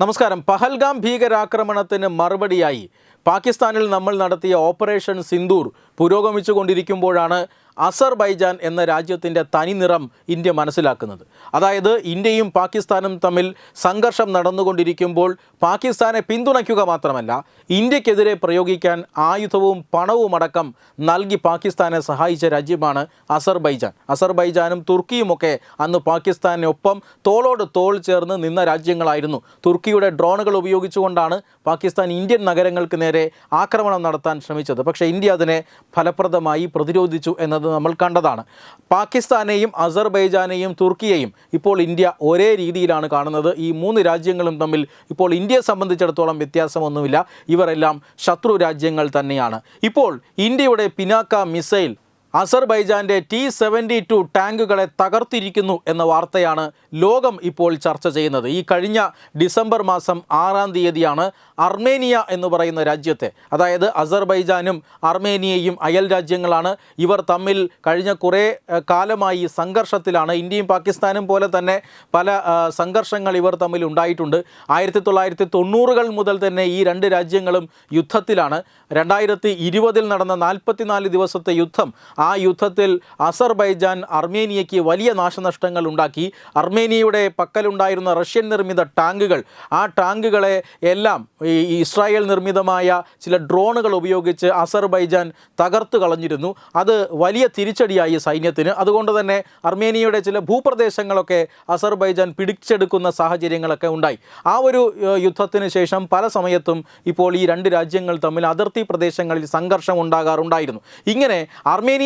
നമസ്കാരം. പഹൽഗാം ഭീകരാക്രമണത്തിന് മറുപടിയായി. പാകിസ്ഥാനിൽ നമ്മൾ നടത്തിയ ഓപ്പറേഷൻ സിന്ദൂർ പുരോഗമിച്ചുകൊണ്ടിരിക്കുമ്പോഴാണ് അസർബൈജാൻ എന്ന രാജ്യത്തിന്റെ തനിനിറം ഇന്ത്യ മനസ്സിലാക്കുന്നത്. അതായത് ഇന്ത്യയും പാകിസ്ഥാനും തമ്മിൽ സംഘർഷം നടന്നുകൊണ്ടിരിക്കുമ്പോൾ പാകിസ്ഥാനെ പിന്തുണയ്ക്കുക മാത്രമല്ല ഇന്ത്യക്കെതിരെ പ്രയോഗിക്കാൻ ആയുധവും പണവും അടക്കം നൽകി പാകിസ്ഥാനെ സഹായിച്ച രാജ്യമാണ് അസർബൈജാൻ. അസർബൈജാനും തുർക്കിയുമൊക്കെ അന്ന് പാകിസ്ഥാനൊപ്പം തോളോട് തോൾ ചേർന്ന് നിന്ന രാജ്യങ്ങളായിരുന്നു. തുർക്കിയുടെ ഡ്രോണുകൾ ഉപയോഗിച്ചുകൊണ്ടാണ് പാകിസ്ഥാൻ ഇന്ത്യൻ നഗരങ്ങൾക്ക് നേരെ ആക്രമണം നടത്താൻ ശ്രമിച്ചത്. പക്ഷേ ഇന്ത്യ അതിനെ ഫലപ്രദമായി പ്രതിരോധിച്ചു എന്നത് നമ്മൾ കണ്ടതാണ്. പാകിസ്ഥാനെയും അസർബൈജാനെയും തുർക്കിയെയും ഇപ്പോൾ ഇന്ത്യ ഒരേ രീതിയിലാണ് കാണുന്നത്. ഈ മൂന്ന് രാജ്യങ്ങളും തമ്മിൽ ഇപ്പോൾ ഇന്ത്യയെ സംബന്ധിച്ചിടത്തോളം വ്യത്യാസമൊന്നുമില്ല. ഇവരെല്ലാം ശത്രു രാജ്യങ്ങൾ തന്നെയാണ്. ഇപ്പോൾ ഇന്ത്യയുടെ പിനാക്ക മിസൈൽ അസർബൈജാന്റെ ടി സെവന്റി ടു ടാങ്കുകളെ തകർത്തിരിക്കുന്നു എന്ന വാർത്തയാണ് ലോകം ഇപ്പോൾ ചർച്ച ചെയ്യുന്നത്. ഈ കഴിഞ്ഞ ഡിസംബർ മാസം ആറാം തീയതിയാണ് അർമേനിയ എന്ന് പറയുന്ന രാജ്യത്തെ അതായത് അസർബൈജാനും അർമേനിയയും അയൽ രാജ്യങ്ങളാണ്. ഇവർ തമ്മിൽ കഴിഞ്ഞ കുറേ കാലമായി സംഘർഷത്തിലാണ്. ഇന്ത്യയും പാകിസ്ഥാനും പോലെ തന്നെ പല സംഘർഷങ്ങൾ ഇവർ തമ്മിൽ ഉണ്ടായിട്ടുണ്ട്. ആയിരത്തി തൊള്ളായിരത്തി തൊണ്ണൂറുകൾ മുതൽ തന്നെ ഈ രണ്ട് രാജ്യങ്ങളും യുദ്ധത്തിലാണ്. രണ്ടായിരത്തി ഇരുപതിൽ നടന്ന നാൽപ്പത്തിനാല് ദിവസത്തെ യുദ്ധം ആ യുദ്ധത്തിൽ അസർബൈജാൻ അർമേനിയയ്ക്ക് വലിയ നാശനഷ്ടങ്ങൾ ഉണ്ടാക്കി. അർമേനിയയുടെ പക്കലുണ്ടായിരുന്ന റഷ്യൻ നിർമ്മിത ടാങ്കുകൾ. ആ ടാങ്കുകളെ എല്ലാം ഈ ഇസ്രായേൽ നിർമ്മിതമായ ചില ഡ്രോണുകൾ ഉപയോഗിച്ച് അസർബൈജാൻ തകർത്തു കളഞ്ഞിരുന്നു. അത് വലിയ തിരിച്ചടിയായി സൈന്യത്തിന്. അതുകൊണ്ട് തന്നെ അർമേനിയയുടെ ചില ഭൂപ്രദേശങ്ങളൊക്കെ അസർബൈജാൻ പിടിച്ചെടുക്കുന്ന സാഹചര്യങ്ങളൊക്കെ ഉണ്ടായി. ആ ഒരു യുദ്ധത്തിന് ശേഷം പല സമയത്തും ഇപ്പോൾ ഈ രണ്ട് രാജ്യങ്ങൾ തമ്മിൽ അതിർത്തി പ്രദേശങ്ങളിൽ സംഘർഷം ഉണ്ടാകാറുണ്ടായിരുന്നു. ഇങ്ങനെ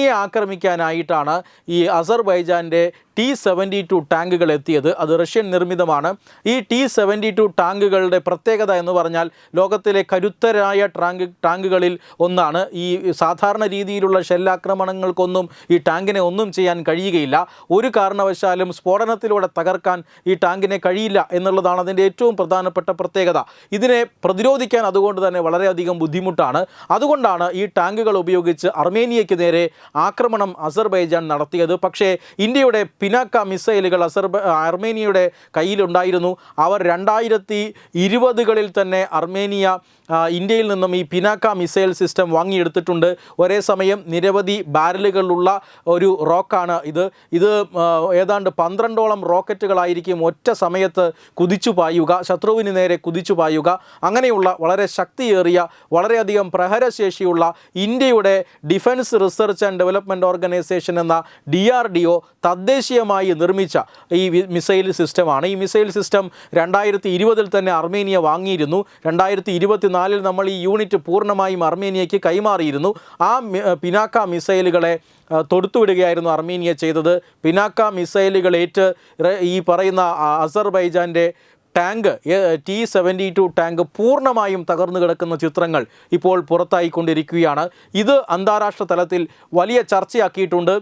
അർമേനിയയെ ആക്രമിക്കാനായിട്ടാണ് ഈ അസർബൈജാന്റെ ടി സെവന്റി ടു ടാങ്കുകൾ എത്തിയത്. അത് റഷ്യൻ നിർമ്മിതമാണ്. ഈ ടി സെവന്റി ടു ടാങ്കുകളുടെ പ്രത്യേകത എന്ന് പറഞ്ഞാൽ ലോകത്തിലെ കരുത്തരായ ടാങ്ക് ടാങ്കുകളിൽ ഒന്നാണ്. ഈ സാധാരണ രീതിയിലുള്ള ഷെല്ലാക്രമണങ്ങൾക്കൊന്നും ഈ ടാങ്കിനെ ഒന്നും ചെയ്യാൻ കഴിയുകയില്ല. ഒരു കാരണവശാലും സ്ഫോടനത്തിലൂടെ തകർക്കാൻ ഈ ടാങ്കിനെ കഴിയില്ല എന്നുള്ളതാണ് അതിന്റെ ഏറ്റവും പ്രധാനപ്പെട്ട പ്രത്യേകത. ഇതിനെ പ്രതിരോധിക്കാൻ അതുകൊണ്ട് തന്നെ വളരെയധികം ബുദ്ധിമുട്ടാണ്. അതുകൊണ്ടാണ് ഈ ടാങ്കുകൾ ഉപയോഗിച്ച് അർമേനിയയ്ക്ക് നേരെ ആക്രമണം അസർബൈജാൻ നടത്തിയത്. പക്ഷേ ഇന്ത്യയുടെ പിനാക്ക മിസൈലുകൾ അസർബ അർമേനിയയുടെ കയ്യിലുണ്ടായിരുന്നു. അവർ രണ്ടായിരത്തി ഇരുപതുകളിൽ തന്നെ അർമേനിയ ഇന്ത്യയിൽ നിന്നും ഈ പിനാക്ക മിസൈൽ സിസ്റ്റം വാങ്ങിയെടുത്തിട്ടുണ്ട്. ഒരേ സമയം നിരവധി ബാരലുകളുള്ള ഒരു റോക്കാണ് ഇത്. ഇത് ഏതാണ്ട് പന്ത്രണ്ടോളം റോക്കറ്റുകളായിരിക്കും ഒറ്റ സമയത്ത് കുതിച്ചു പായുക ശത്രുവിന് നേരെ കുതിച്ചു പായുക. അങ്ങനെയുള്ള വളരെ ശക്തിയേറിയ വളരെയധികം പ്രഹരശേഷിയുള്ള ഇന്ത്യയുടെ defence research and development organisation എന്ന ഡി ആർ ഡി ഒ തദ്ദേശീയമായി നിർമ്മിച്ച ഈ മിസൈൽ സിസ്റ്റമാണ്. ഈ മിസൈൽ സിസ്റ്റം രണ്ടായിരത്തി ഇരുപതിൽ തന്നെ അർമേനിയ വാങ്ങിയിരുന്നു. രണ്ടായിരത്തി ഇരുപത്തിനാലിൽ നമ്മൾ ഈ യൂണിറ്റ് പൂർണമായും അർമേനിയയ്ക്ക് കൈമാറിയിരുന്നു. ആ പിനാക്ക മിസൈലുകളെ തൊടുത്തുവിടുകയായിരുന്നു അർമേനിയ ചെയ്തത്. പിനാക്ക മിസൈലുകളേറ്റ് ഈ പറയുന്ന അസർബൈജാന്റെ tank T seventy two tank പൂർണമായും തകർന്നു കിടക്കുന്ന ചിത്രങ്ങൾ ഇപ്പോൾ പുറത്തായിക്കൊണ്ടിരിക്കുകയാണ്. ഇത് അന്താരാഷ്ട്ര തലത്തിൽ വലിയ ചർച്ചയാക്കിയിട്ടുണ്ട്.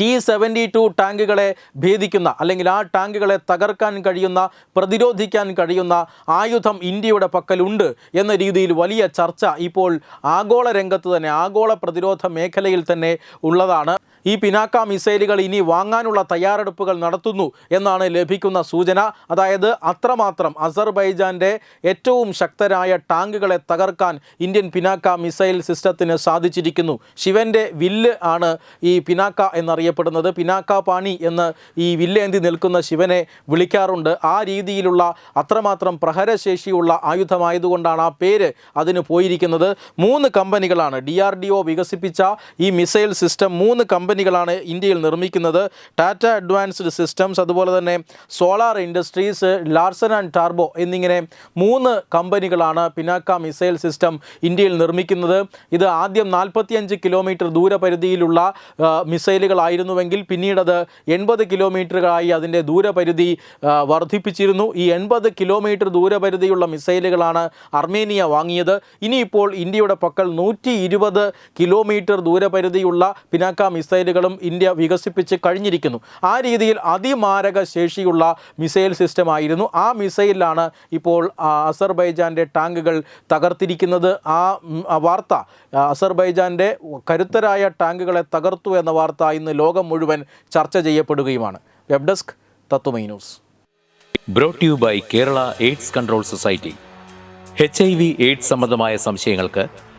ടി സെവന്റി ടു ടാങ്കുകളെ ഭേദിക്കുന്ന അല്ലെങ്കിൽ ആ ടാങ്കുകളെ തകർക്കാൻ കഴിയുന്ന പ്രതിരോധിക്കാൻ കഴിയുന്ന ആയുധം ഇന്ത്യയുടെ പക്കലുണ്ട് എന്ന രീതിയിൽ വലിയ ചർച്ച ഇപ്പോൾ ആഗോള രംഗത്ത് തന്നെ ആഗോള പ്രതിരോധ മേഖലയിൽ തന്നെ ഉള്ളതാണ്. ഈ പിനാക്ക മിസൈലുകൾ ഇനി വാങ്ങാനുള്ള തയ്യാറെടുപ്പുകൾ നടത്തുന്നു എന്നാണ് ലഭിക്കുന്ന സൂചന. അതായത് അത്രമാത്രം അസർബൈജാന്റെ ഏറ്റവും ശക്തരായ ടാങ്കുകളെ തകർക്കാൻ ഇന്ത്യൻ പിനാക്ക മിസൈൽ സിസ്റ്റത്തിന് സാധിച്ചിരിക്കുന്നു. ശിവന്റെ വില്ല് ആണ് ഈ പിനാക്ക എന്നറിയപ്പെടുന്നത്. പിനാക്ക പാണി എന്ന് ഈ വില്ലേന്തി നിൽക്കുന്ന ശിവനെ വിളിക്കാറുണ്ട്. ആ രീതിയിലുള്ള അത്രമാത്രം പ്രഹരശേഷിയുള്ള ആയുധമായതുകൊണ്ടാണ് ആ പേര് അതിന് പോയിരിക്കുന്നത്. മൂന്ന് കമ്പനികളാണ് ഡി വികസിപ്പിച്ച ഈ മിസൈൽ സിസ്റ്റം മൂന്ന് കമ്പനികളാണ് ഇന്ത്യയിൽ നിർമ്മിക്കുന്നത്. ടാറ്റ അഡ്വാൻസ്ഡ് സിസ്റ്റംസ് അതുപോലെ തന്നെ സോളാർ ഇൻഡസ്ട്രീസ് ലാർസൻ ആൻഡ് ടാർബോ എന്നിങ്ങനെ മൂന്ന് കമ്പനികളാണ് പിനാക്ക മിസൈൽ സിസ്റ്റം ഇന്ത്യയിൽ നിർമ്മിക്കുന്നത്. ഇത് ആദ്യം നാൽപ്പത്തിയഞ്ച് കിലോമീറ്റർ ദൂരപരിധിയിലുള്ള മിസൈലുകളായിരുന്നുവെങ്കിൽ പിന്നീടത് എൺപത് കിലോമീറ്ററുകളായി അതിന്റെ ദൂരപരിധി വർദ്ധിപ്പിച്ചിരുന്നു. ഈ എൺപത് കിലോമീറ്റർ ദൂരപരിധിയുള്ള മിസൈലുകളാണ് അർമേനിയ വാങ്ങിയത്. ഇനിയിപ്പോൾ ഇന്ത്യയുടെ പക്കൽ നൂറ്റി കിലോമീറ്റർ ദൂരപരിധിയുള്ള പിനാക്ക മിസൈലുകളും ഇന്ത്യ വികസിപ്പിച്ച് കഴിഞ്ഞിരിക്കുന്നു. ആ രീതിയിൽ അതിമാരക ശേഷിയുള്ള മിസൈൽ സിസ്റ്റം ആയിരുന്നു. ആ മിസൈലിലാണ് ഇപ്പോൾ അസർബൈജാന്റെ ടാങ്കുകൾ തകർത്തിരിക്കുന്നത്. ആ വാർത്ത അസർബൈജാന്റെ കരുത്തരായ ടാങ്കുകളെ തകർത്തു എന്ന വാർത്ത ഇന്ന് ലോകം മുഴുവൻ ചർച്ച ചെയ്യപ്പെടുകയുമാണ്. Web desk Tatwamayi news. Brought you by Kerala AIDS control society H I V AIDS സംബന്ധമായ സംശയങ്ങൾക്ക്